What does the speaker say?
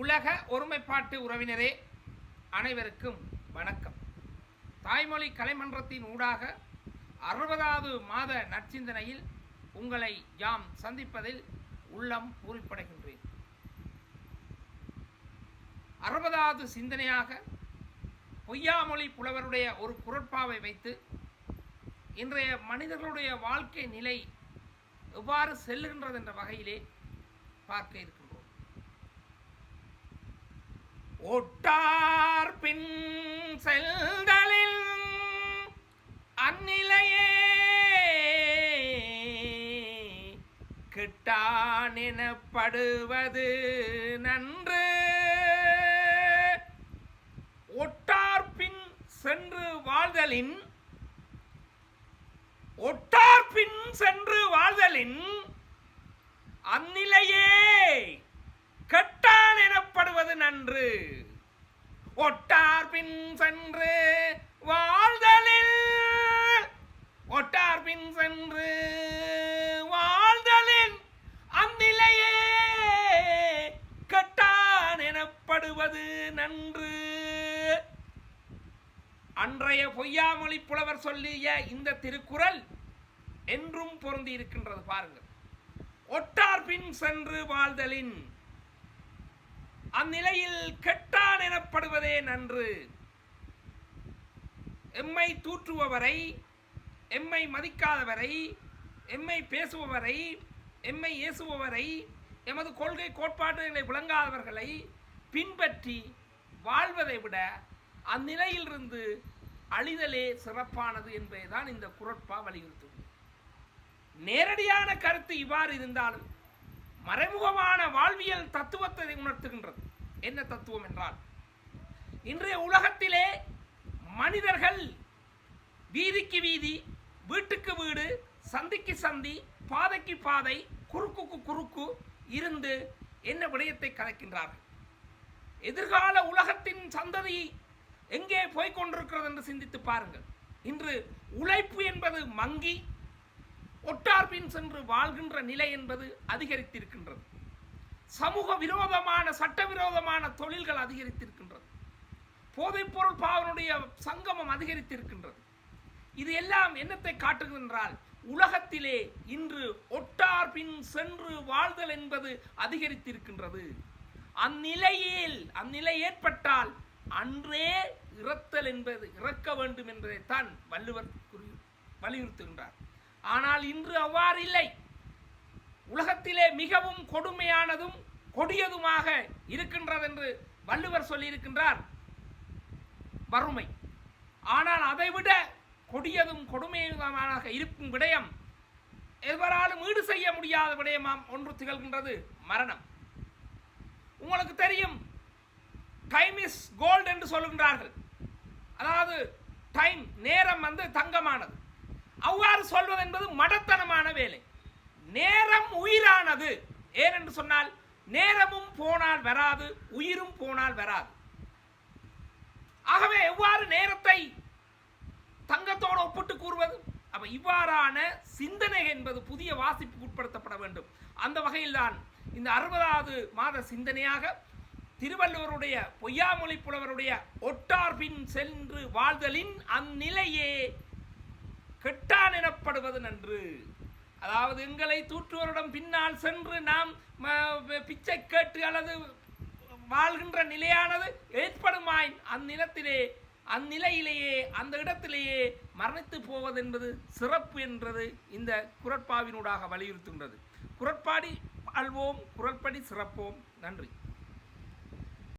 உலக ஒருமைப்பாட்டு உறவினரே அனைவருக்கும் வணக்கம். தாய்மொழி கலைமன்றத்தின் ஊடாக அறுபதாவது மாத நற்சிந்தனையில் உங்களை யாம் சந்திப்பதில் உள்ளம் பூரிப்படைகின்றேன். அறுபதாவது சிந்தனையாக பொய்யாமொழி புலவருடைய ஒரு குரட்பாவை வைத்து இன்றைய மனிதர்களுடைய வாழ்க்கை நிலை எவ்வாறு செல்லுகின்றது என்ற வகையிலே பார்க்க இருக்கின்றோம் ஒட்டார் பின் செல்தலில் அந்நிலையே கிட்டான் எனப்படுவது நன்று. ஒட்டார் பின் சென்று வாழ்தலின் ஒட்டார் பின் சென்று வாழ்தலின் அந்நிலையே வாழ்வது நன்று. ஒட்டார் பின் சென்று வாழ்தலில். ஒட்டார் பின் சென்று வாழ்தலின் அந்நிலையே கட்டான் எனப்படுவது நன்று. அன்றைய பொய்யாமொழி புலவர் சொல்லிய இந்த திருக்குறள் என்றும் பொருந்தி இருக்கின்றது பாருங்கள். ஒட்டார் பின் சென்று வாழ்தலின் அந்நிலையில் கெட்டான் எனப்படுவதே நன்று. எம்மை தூற்றுபவரை எம்மை மதிக்காதவரை எம்மை பேசுபவரை எம்மை ஏசுபவரை எமது கொள்கை கோட்பாடுகளை விளங்காதவர்களை பின்பற்றி வாழ்வதை விட அந்நிலையிலிருந்து அழிதலே சிறப்பானது என்பதை தான் இந்த குரட்பா வலியுறுத்தும். நேரடியான கருத்து இவ்வாறு இருந்தாலும் மறைமுகமான வாழ்வியல் தத்துவத்தை உணர்த்துகின்றது. என்ன தத்துவம் என்றால் இன்றைய உலகத்திலே மனிதர்கள் வீதிக்கு வீதி வீட்டுக்கு வீடு சந்திக்கு சந்தி பாதைக்கு பாதை குறுக்குக்கு குறுக்கு இருந்து என்ன விடயத்தை கலக்கின்றார்கள்? எதிர்கால உலகத்தின் சந்ததி எங்கே போய்க் கொண்டிருக்கிறது என்று சிந்தித்து பாருங்கள். இன்று உழைப்பு என்பது மங்கி பின் சென்று வாழ்கின்ற நிலை என்பது அதிகரித்திருக்கின்றது. சமூக விரோதமான சட்டவிரோதமான தொழில்கள் அதிகரித்திருக்கின்றது. போதைப்பொருள் பாவனுடைய சங்கமம் அதிகரித்திருக்கின்றது. இது எல்லாம் என்னத்தை காட்டுகின்றால் உலகத்திலே இன்று ஒட்டார் பின் சென்று வாழ்தல் என்பது அதிகரித்திருக்கின்றது. அந்நிலையில் அந்நிலை ஏற்பட்டால் அன்றே இறத்தல் என்பது இறக்க வேண்டும் என்பதைத்தான் வள்ளுவர் வலியுறுத்துகின்றார். ஆனால் இன்று அவ்வாறு இல்லை. உலகத்திலே மிகவும் கொடுமையானதும் கொடியதுமாக இருக்கின்றது என்று வள்ளுவர் சொல்லியிருக்கின்றார். வறுமை. ஆனால் அதைவிட கொடியதும் கொடுமையுமாக இருக்கும் விடயம் எவராலும் ஈடு செய்ய முடியாத விடயமாம் ஒன்று திகழ்கின்றது மரணம். உங்களுக்கு தெரியும் டைம் இஸ் கோல்டு என்று சொல்கின்றார்கள். அதாவது டைம் நேரம் வந்து தங்கமானது. அவ்வாறு சொல்வது என்பது மடத்தனமான வேலை. நேரம் உயிரானது. ஏனென்று சொன்னால் நேரமும் போனால் வராது உயிரும் போனால் வராது. ஆகவே எவ்வாறு நேரத்தை தங்கத்தோடு ஒப்பிட்டு கூறுவது? அப்ப இவ்வாறான சிந்தனை என்பது புதிய வாசிப்புக்கு உட்படுத்தப்பட வேண்டும். அந்த வகையில்தான் இந்த அறுபதாவது மாத சிந்தனையாக திருவள்ளுவருடைய பொய்யாமொழி புலவருடைய ஒட்டார் பின் சென்று வாழ்தலின் அந்நிலையே கெட்டான் நன்று. அதாவது எங்களை தூற்றுவரிடம் பின்னால் சென்று நாம் பிச்சை கேட்டு அல்லது வாழ்கின்ற நிலையானது ஏற்படுமாய் அந்நிலத்திலே அந்நிலையிலேயே அந்த இடத்திலேயே மரணித்து போவது என்பது சிறப்பு என்றது இந்த குரட்பாவினூடாக வலியுறுத்துகின்றது. குரட்பாடி வாழ்வோம் குரல்படி சிறப்போம். நன்றி.